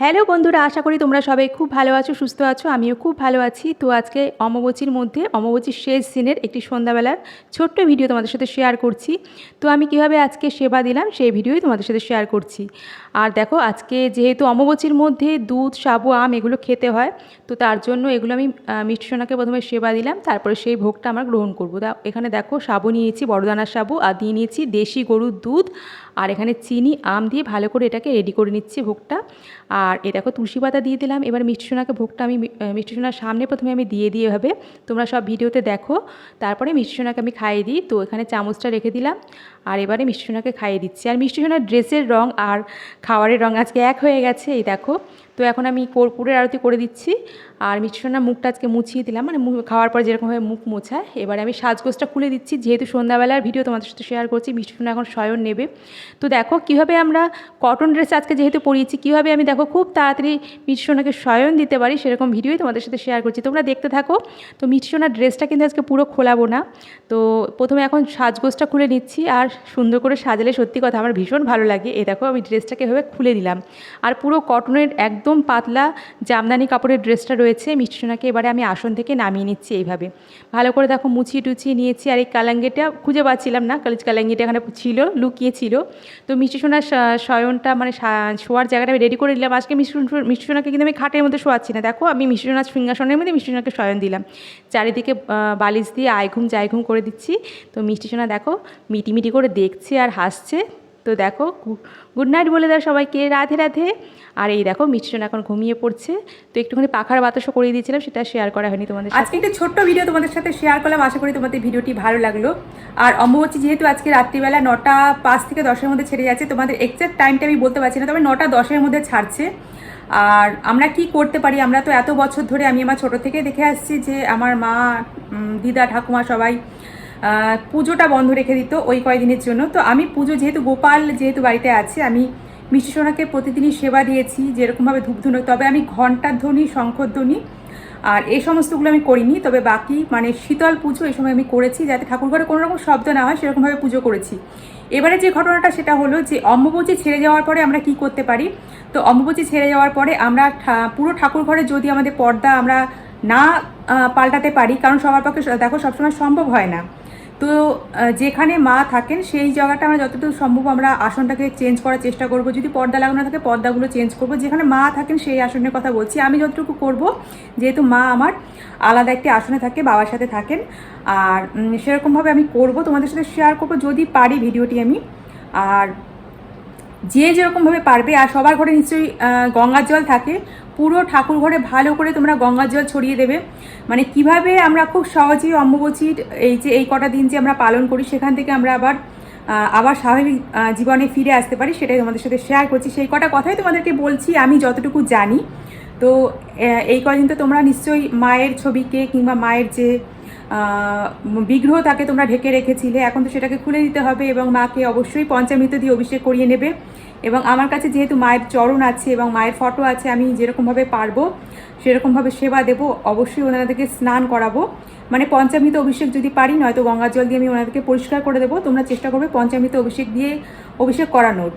Hello বন্ধুরা, আশা করি তোমরা সবাই খুব ভালো আছো, সুস্থ আছো, আমিও খুব ভালো আছি। তো আজকে অমাবচীর মধ্যে অমাবচীর শেষ দিনের একটি সন্ধ্যাবেলার ছোট্ট ভিডিও তোমাদের সাথে শেয়ার করছি। তো আমি কীভাবে আজকে সেবা দিলাম, সেই ভিডিওই তোমাদের সাথে শেয়ার করছি। আর দেখো, আজকে যেহেতু অমাবচীর মধ্যে দুধ, সাবু, আম এগুলো খেতে হয়, তো তার জন্য এগুলো আমি মিষ্টি সোনাকে প্রথমে সেবা দিলাম, তারপরে সেই ভোগটা আমরা গ্রহণ করব। তা এখানে দেখো, সাবু নিয়েছি, বড়দানার সাবু, আর দিয়ে নিয়েছি দেশি গরুর দুধ, আর এখানে চিনি, আম দিয়ে ভালো করে এটাকে রেডি করে নিচ্ছি ভোগটা। আর এ দেখো তুলসী পাতা দিয়ে দিলাম। এবার মিষ্টি সোনাকে ভোগটা আমি মিষ্টিসোনার মিষ্টি সোনার সামনে প্রথমে আমি দিয়ে দিয়ে এভাবে। তোমরা সব ভিডিওতে দেখো। তারপরে মিষ্টি সোনাকে আমি খাইয়ে দিই। তো এখানে চামচটা রেখে দিলাম। আর এবারে মিষ্টি সোনাকে খাইয়ে দিচ্ছি। আর মিষ্টি সোনার ড্রেসের রং আর খাওয়ারের রং আজকে এক হয়ে গেছে, এই দেখো। তো এখন আমি কর্পূরের আরতি করে দিচ্ছি। আর মিষ্টি সোনার মুখটা আজকে মুছিয়ে দিলাম মানে খাওয়ার পর যেরকমভাবে মুখ মোছায়। এবারে আমি সাজগোজটা খুলে দিচ্ছি, যেহেতু সন্ধ্যাবেলার ভিডিও তোমাদের সাথে শেয়ার করছি, মিষ্টি সোনা এখন শয়ন নেবে। তো দেখো কীভাবে আমরা কটন ড্রেস আজকে যেহেতু পরিয়েছি, কীভাবে আমি দেখো খুব তাড়াতাড়ি মিষ্টি সোনাকে শয়ন দিতে পারি সেরকম ভিডিওই তোমাদের সাথে শেয়ার করছি। তোমরা দেখতে থাকো। তো মিষ্টি সোনার ড্রেসটা কিন্তু আজকে পুরো খোলাবো না। তো প্রথমে এখন সাজগোজটা খুলে নিচ্ছি। আর সুন্দর করে সাজালে সত্যি কথা আমার ভীষণ ভালো লাগে। এ দেখো আমি ড্রেসটাকে এভাবে খুলে দিলাম। আর পুরো কটনের একদম পাতলা জামদানি কাপড়ের ড্রেসটা রয়েছে। মিষ্টি সোনাকে এবারে আমি আসন থেকে নামিয়ে নিচ্ছি এইভাবে। ভালো করে দেখো মুছিয়ে টুচিয়ে নিয়েছি। আর এই কালাঙ্গিটা খুঁজে পাচ্ছিলাম না। কালিজ কালাঙ্গিটা এখানে ছিল, লুকিয়ে ছিল। তো মিষ্টি সোনার শয়নটা মানে শোয়ার জায়গাটা আমি রেডি করে দিলাম। আজকে মিষ্টি সোনা- মিষ্টি সোনাকে কিন্তু আমি খাটের মধ্যে শোয়াচ্ছি না। দেখো আমি মিষ্টি সোনার সিংহাসনের মধ্যে মিষ্টি সোনাকে শয়ন দিলাম। চারিদিকে বালিশ দিয়ে আয় ঘুম যাই ঘুম করে দিচ্ছি। তো মিষ্টি সোনা দেখো মিটি মিটি করে দেখছে আর হাসছে। তো দেখো গুড নাইট বলে দাও সবাইকে। রাধে রাধে। আর এই দেখো সোনা এখন ঘুমিয়ে পড়ছে। তো একটুখানি পাখার বাতাসও করিয়ে দিয়েছিলাম, সেটা শেয়ার করা হয়নি তোমাদের আজকে একটা ছোট্ট ভিডিও তোমাদের সাথে শেয়ার করলাম। আশা করি তোমাদের ভিডিওটি ভালো লাগল। আর অম্বুবাচী যেহেতু আজকে রাত্রিবেলা নটা পাঁচ থেকে দশের মধ্যে ছেড়ে যাচ্ছে, তোমাদের এক্সাক্ট টাইমটা আমি বলতে পারছি না, তবে নটা দশের মধ্যে ছাড়ছে। আর আমরা কি করতে পারি? আমরা তো এত বছর ধরে আমি আমার ছোট থেকে দেখে আসছি যে আমার মা দিদা, ঠাকুমা সবাই পুজোটা বন্ধ রেখে দিত ওই কয়দিনের জন্য। তো আমি পুজো যেহেতু গোপাল যেহেতু বাড়িতে আছে, আমি মিষ্টি সোনাকে প্রতিদিনই সেবা দিয়েছি, যেরকমভাবে ধূপধুনো তবে আমি ঘণ্টার ধ্বনি শঙ্খধ্বনি আর এই সমস্তগুলো আমি করিনি। তবে বাকি মানে শীতল পুজো এই সময় আমি করেছি, যাতে ঠাকুরঘরে কোনো রকম শব্দ না হয়, সেরকমভাবে পুজো করেছি। এবারে যে ঘটনাটা, সেটা হলো যে অম্বুবচী ছেড়ে যাওয়ার পরে আমরা কি করতে পারি? তো অম্বুবচী ছেড়ে যাওয়ার পরে আমরা পুরো ঠাকুর ঘরে যদি আমাদের পর্দা আমরা না পাল্টাতে পারি, কারণ সবার পক্ষে দেখো সবসময় সম্ভব হয় না। তো যেখানে মা থাকেন, সেই জায়গাটা আমরা যতটুকু সম্ভব আমরা আসনটাকে চেঞ্জ করার চেষ্টা করব। যদি পর্দা লাগানো থাকে, পর্দাগুলো চেঞ্জ করব। যেখানে মা থাকেন, সেই আসনের কথা বলছি। আমি যতটুকু করব, যেহেতু মা আমার আলাদা একটি আসনে থাকে, বাবার সাথে থাকেন। আর সেরকমভাবে আমি করব, তোমাদের সাথে শেয়ার করব, যদি পারি ভিডিওটি আমি। আর, যে যেরকমভাবে পারবে, আর সবার ঘরে নিশ্চয়ই গঙ্গার জল থাকে পুরো ঠাকুর ঘরে ভালো করে তোমরা গঙ্গা জল ছড়িয়ে দেবে। মানে কীভাবে আমরা খুব সহজেই অম্বুবচীর এই যে, এই কটা দিন যে আমরা পালন করি, সেখান থেকে আমরা আবার আবার স্বাভাবিক জীবনে ফিরে আসতে পারি, সেটাই তোমাদের সাথে শেয়ার করছি। সেই কটা কথাই তোমাদেরকে বলছি, আমি যতটুকু জানি। তো এই কদিন তো তোমরা নিশ্চয়ই মায়ের ছবিকে কিংবা মায়ের যে বিগ্রহ তাকে তোমরা ঢেকে রেখেছিলে। এখন তো সেটাকে খুলে দিতে হবে এবং মাকে অবশ্যই পঞ্চামৃত দিয়ে অভিষেক করিয়ে নেবে। এবং আমার কাছে যেহেতু মায়ের চরণ আছে এবং মায়ের ফটো আছে, আমি যেরকমভাবে পারব, সেরকমভাবে সেবা দেব, অবশ্যই ওনাদেরকে স্নান করাবো। মানে পঞ্চামৃত অভিষেক যদি পারি, নয়তো গঙ্গা জল দিয়ে আমি ওনাদেরকে পরিষ্কার করে দেবো। তোমরা চেষ্টা করবে পঞ্চামৃত অভিষেক দিয়ে অভিষেক করানোর।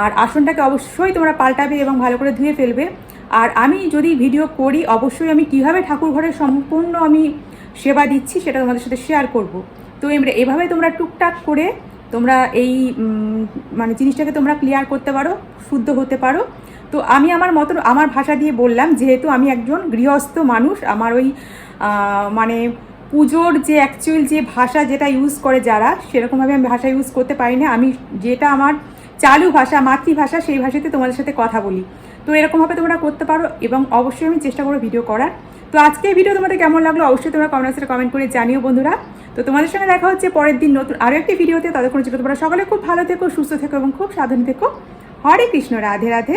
আর আসনটাকে অবশ্যই তোমরা পাল্টাবে এবং ভালো করে ধুয়ে ফেলবে। আর আমি যদি ভিডিও করি, অবশ্যই আমি কীভাবে ঠাকুর ঘরে সম্পূর্ণ আমি সেবা দিচ্ছি, সেটা তোমাদের সাথে শেয়ার করব। তো এমরে- এভাবে তোমরা টুকটাক করে তোমরা এই মানে জিনিসটাকে তোমরা ক্লিয়ার করতে পারো, শুদ্ধ হতে পারো। তো আমি আমার মতন, আমার ভাষা দিয়ে বললাম, যেহেতু আমি একজন গৃহস্থ মানুষ, আমার ওই মানে পুজোর যে অ্যাকচুয়াল যে ভাষা যেটা ইউজ করে যারা, সেরকমভাবে আমি ভাষা ইউজ করতে পারি না আমি যেটা আমার চালু ভাষা, মাতৃভাষা, সেই ভাষাতে তোমাদের সাথে কথা বলি। তো এরকমভাবে তোমরা করতে পারো এবং অবশ্যই আমি চেষ্টা করব ভিডিও করার। তো আজকে ভিডিও তোমাদের কেমন লাগল অবশ্যই তোমরা কমেন্টসে কমেন্ট করে জানিও বন্ধুরা। তো তোমাদের সঙ্গে দেখা হচ্ছে পরের দিন নতুন আরও একটি ভিডিওতে কোনো ছিল তোমরা সকলে খুব ভালো থেকো, সুস্থ থেকো এবং খুব সাবধানে থেকো। হরে কৃষ্ণ, রাধে রাধে।